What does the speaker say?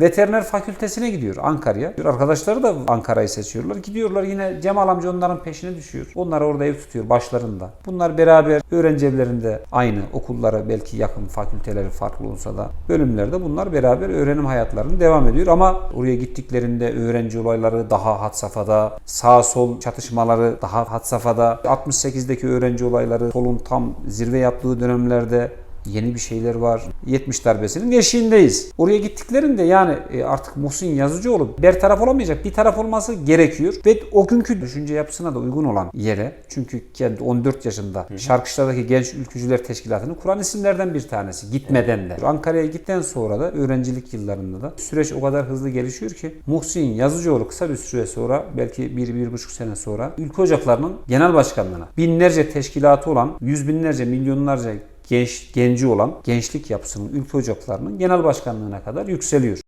Veteriner fakültesine gidiyor Ankara'ya. Arkadaşları da Ankara'yı seçiyorlar. Gidiyorlar yine Cemal amca onların peşine düşüyor. Onlar orada ev tutuyor başlarında. Bunlar beraber öğrenci evlerinde aynı okullara belki yakın fakülteleri farklı olsa da bölümlerde bunlar beraber öğrenim hayatlarını devam ediyor. Ama oraya gittiklerinde öğrenci olayları daha had safhada, sağ sol çatışmaları daha had safhada. 68'deki öğrenci olayları solun tam zirve yaptığı dönemlerde yeni bir şeyler var. 70 darbesinin eşiğindeyiz. Oraya gittiklerinde yani e, artık Muhsin Yazıcıoğlu bir taraf olamayacak bir taraf olması gerekiyor. Ve o günkü düşünce yapısına da uygun olan yere çünkü kendi 14 yaşında Şarkışla'daki Genç Ülkücüler Teşkilatı'nı kuran isimlerden bir tanesi. Gitmeden de. Ankara'ya gittikten sonra da öğrencilik yıllarında da süreç o kadar hızlı gelişiyor ki Muhsin Yazıcıoğlu kısa bir süre sonra belki 1-1,5 sene sonra Ülke Ocakları'nın genel başkanlığına binlerce teşkilatı olan yüz binlerce milyonlarca genç genci olan gençlik yapısının ülke ocaklarının genel başkanlığına kadar yükseliyor.